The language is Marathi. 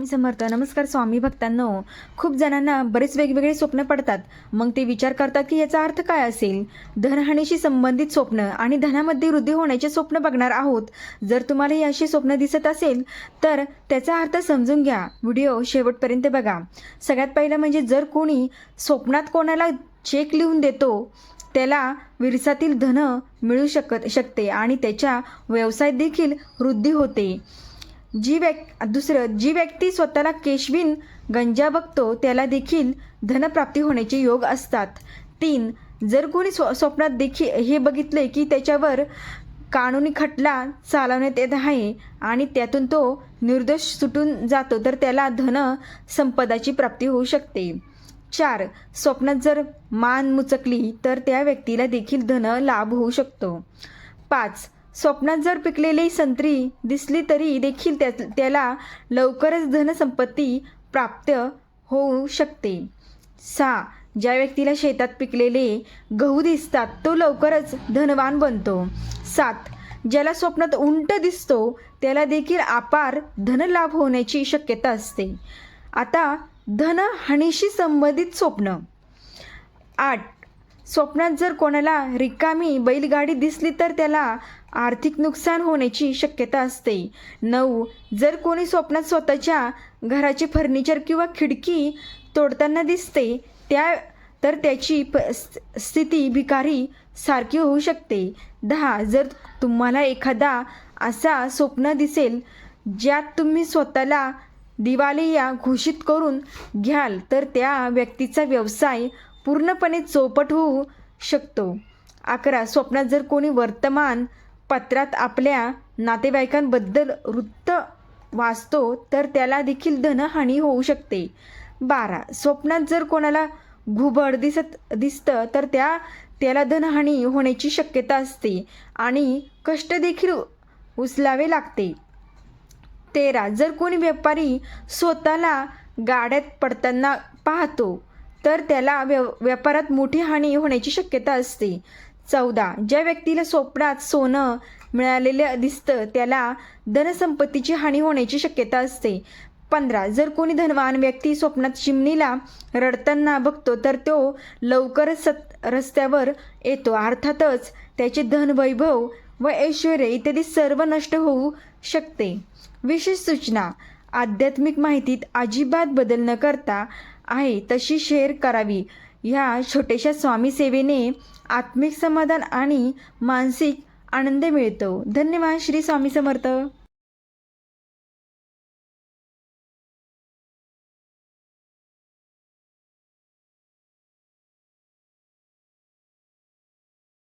स्वामी समर्थ. नमस्कार स्वामी भक्तांनो. खूप जणांना बरेच वेगवेगळे स्वप्न पडतात. मग ते विचार करतात की याचा अर्थ काय असेल? धनहानीशी संबंधित स्वप्न आणि धनामध्ये वृद्धी होण्याचे स्वप्न बघणार आहोत. जर तुम्हाला हे अशी स्वप्न दिसत असेल तर त्याचा अर्थ समजून घ्या. व्हिडिओ शेवटपर्यंत बघा. सगळ्यात पहिलं म्हणजे जर कोणी स्वप्नात कोणाला चेक लिहून देतो त्याला विरसातील धन मिळू शकत शकते आणि त्याच्या व्यवसायात देखील वृद्धी होते. जी व्यक् दुसरं जी व्यक्ती स्वतःला केशविन गंजा बघतो त्याला देखील धनप्राप्ती होण्याचे योग असतात. तीन जर कोणी स्व स्वप्नात देखील हे बघितले की त्याच्यावर कानूनी खटला चालवण्यात येत आहे आणि त्यातून तो निर्दोष सुटून जातो तर त्याला धन संपदाची प्राप्ती होऊ शकते. चार स्वप्नात जर मान मुचकली तर त्या व्यक्तीला देखील धन लाभ होऊ शकतो. पाच स्वप्नात जर पिकलेली संत्री दिसली तरी देखील त्या त्याला लवकरच धनसंपत्ती प्राप्त होऊ शकते. सहा ज्या व्यक्तीला शेतात पिकलेले गहू दिसतात तो लवकरच धनवान बनतो. सात ज्याला स्वप्नात उंट दिसतो त्याला देखील अपार धनलाभ होण्याची शक्यता असते. आता धनहानीशी संबंधित स्वप्न. आठ स्वप्नात जर कोणाला रिकामी बैलगाडी दिसली तर त्याला आर्थिक नुकसान होण्याची शक्यता असते. नऊ. जर कोणी स्वप्नात स्वतःच्या घराचे फर्निचर किंवा खिडकी तोडताना दिसते त्या तर त्याची प स्थिती भिकारी सारखी होऊ शकते. दहा. जर तुम्हाला एखादा असा स्वप्न दिसेल ज्यात तुम्ही स्वतःला दिवालिया घोषित करून घ्याल तर त्या व्यक्तीचा व्यवसाय पूर्णपणे चौपट होऊ शकतो. अकरा. स्वप्नात जर कोणी वर्तमान पत्रात आपल्या नातेवाईकांबद्दल वृत्त वाचतो तर त्याला देखील धनहानी होऊ शकते. बारा. स्वप्नात जर कोणाला घुबड दिसत दिसतं तर त्या त्याला धनहानी होण्याची शक्यता असते आणि कष्ट देखील उचलावे लागते. तेरा. जर कोणी व्यापारी स्वतःला गाड्यात पडताना पाहतो तर त्याला व्य व्यापारात मोठी हानी होण्याची शक्यता असते. चौदा. ज्या व्यक्तीला स्वप्नात सोनं मिळालेलं दिसतं त्याला धनसंपत्तीची हानी होण्याची शक्यता असते. पंधरा. जर कोणी धनवान व्यक्ती स्वप्नात चिमणीला रडताना बघतो तर तो लवकरच सत रस्त्यावर येतो. अर्थातच त्याचे धन वैभव व ऐश्वर इत्यादी सर्व नष्ट होऊ शकते. विशेष सूचना. आध्यात्मिक माहितीत अजिबात बदल न करता आहे तशी शेअर करावी. ह्या छोट्याशा स्वामी सेवेने आत्मिक समाधान आणि मानसिक आनंद मिळतो. धन्यवाद श्री स्वामी समर्थ.